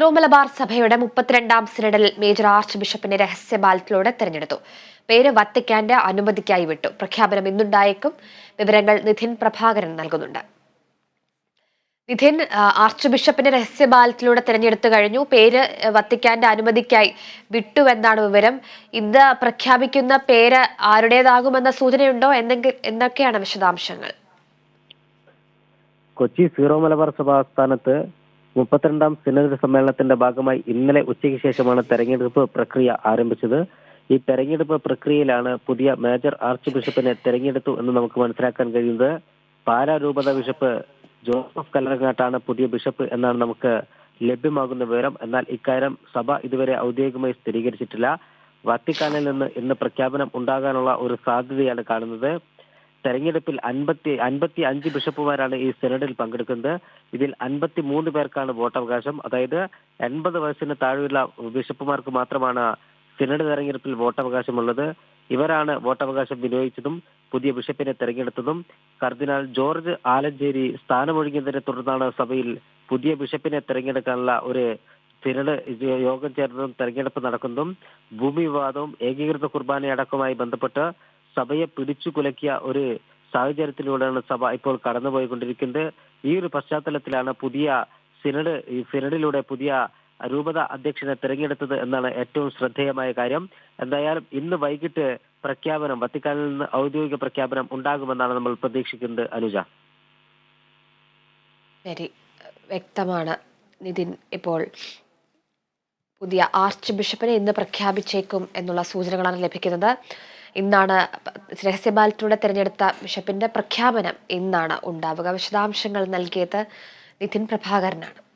Syro Malabar സഭയുടെ മുപ്പത്തിരണ്ടാം സിനഡിൽ major arch ബിഷപ്പിനെ രഹസ്യ ബാലറ്റിലൂടെ തെരഞ്ഞെടുത്തു. പേര് വത്തിക്കാന്റെ അനുമതിക്കായി വിട്ടു. പ്രഖ്യാപനം ഇന്നുണ്ടായേക്കും. വിവരങ്ങൾ നിധിൻ പ്രഭാകരൻ നൽകുന്നുണ്ട്. നിധിൻ ആർച്ച് ബിഷപ്പിനെ രഹസ്യ ബാലറ്റിലൂടെ തെരഞ്ഞെടുത്തു കഴിഞ്ഞു. പേര് വത്തിക്കാന്റെ അനുമതിക്കായി വിട്ടുവെന്നാണ് വിവരം. ഇന്ന് പ്രഖ്യാപിക്കുന്ന പേര് ആരുടേതാകുമെന്ന സൂചനയുണ്ടോ? എന്തെങ്കിലും എന്തൊക്കെയാണ് വിശദാംശങ്ങൾ? കൊച്ചി സീറോ മലബാർ സഭ ആസ്ഥാനത്ത് മുപ്പത്തിരണ്ടാം സിനഡ് സമ്മേളനത്തിന്റെ ഭാഗമായി ഇന്നലെ ഉച്ചയ്ക്ക് ശേഷമാണ് തെരഞ്ഞെടുപ്പ് പ്രക്രിയ ആരംഭിച്ചത്. ഈ തെരഞ്ഞെടുപ്പ് പ്രക്രിയയിലാണ് പുതിയ മേജർ ആർച്ച് ബിഷപ്പിനെ തെരഞ്ഞെടുത്തു എന്ന് നമുക്ക് മനസ്സിലാക്കാൻ കഴിയുന്നത്. പാലാരൂപത ബിഷപ്പ് ജോസഫ് കല്ലറങ്ങാട്ടാണ് പുതിയ ബിഷപ്പ് എന്നാണ് നമുക്ക് ലഭ്യമാകുന്ന വിവരം. എന്നാൽ ഇക്കാര്യം സഭ ഇതുവരെ ഔദ്യോഗികമായി സ്ഥിരീകരിച്ചിട്ടില്ല. വത്തിക്കാനിൽ നിന്ന് ഇന്ന് പ്രഖ്യാപനം ഉണ്ടാകാനുള്ള ഒരു സാധ്യതയാണ് കാണുന്നത്. തെരഞ്ഞെടുപ്പിൽ അൻപത്തി അൻപത്തി അഞ്ച് ബിഷപ്പുമാരാണ് ഈ സെനഡിൽ പങ്കെടുക്കുന്നത്. ഇതിൽ അൻപത്തി മൂന്ന് പേർക്കാണ് വോട്ടവകാശം. അതായത് എൺപത് വയസ്സിന് താഴെയുള്ള ബിഷപ്പുമാർക്ക് മാത്രമാണ് സെനഡ് തെരഞ്ഞെടുപ്പിൽ വോട്ടവകാശമുള്ളത്. ഇവരാണ് വോട്ടവകാശം വിനിയോഗിച്ചതും പുതിയ ബിഷപ്പിനെ തെരഞ്ഞെടുത്തതും. കർദിനാൾ ജോർജ് ആലഞ്ചേരി സ്ഥാനമൊഴിഞ്ഞതിനെ തുടർന്നാണ് സഭയിൽ പുതിയ ബിഷപ്പിനെ തെരഞ്ഞെടുക്കാനുള്ള ഒരു സിനഡ് യോഗം ചേർന്നതും തെരഞ്ഞെടുപ്പ് നടക്കുന്നതും. ഭൂമി വിവാദവും ഏകീകൃത കുർബാനയടക്കവുമായി ബന്ധപ്പെട്ട് സഭയെ പിടിച്ചു കുലക്കിയ ഒരു സാഹചര്യത്തിലൂടെയാണ് സഭ ഇപ്പോൾ കടന്നുപോയിക്കൊണ്ടിരിക്കുന്നത്. ഈ ഒരു പശ്ചാത്തലത്തിലാണ് പുതിയ സിനഡ് ഈ സിനഡിലൂടെ പുതിയ രൂപത അധ്യക്ഷനെ തിരഞ്ഞെടുത്തത് എന്നാണ് ഏറ്റവും ശ്രദ്ധേയമായ കാര്യം. എന്തായാലും ഇന്ന് വൈകിട്ട് പ്രഖ്യാപനം വത്തിക്കാനിൽ നിന്ന് ഔദ്യോഗിക പ്രഖ്യാപനം ഉണ്ടാകുമെന്നാണ് നമ്മൾ പ്രതീക്ഷിക്കുന്നത് അനുജ. ശരി. വ്യക്തമാണ് നിതിൻ ഇപ്പോൾ പുതിയ ആർച്ച് ബിഷപ്പിനെ ഇന്ന് പ്രഖ്യാപിച്ചേക്കും എന്നുള്ള സൂചനകളാണ് ലഭിക്കുന്നത്. ഇന്നാണ് രഹസ്യ ബാലറ്റിലൂടെ തിരഞ്ഞെടുത്ത ബിഷപ്പിന്റെ പ്രഖ്യാപനം ഇന്നാണ് ഉണ്ടാവുക. വിശദാംശങ്ങൾ നൽകിയത് നിതിൻ പ്രഭാകരനാണ്.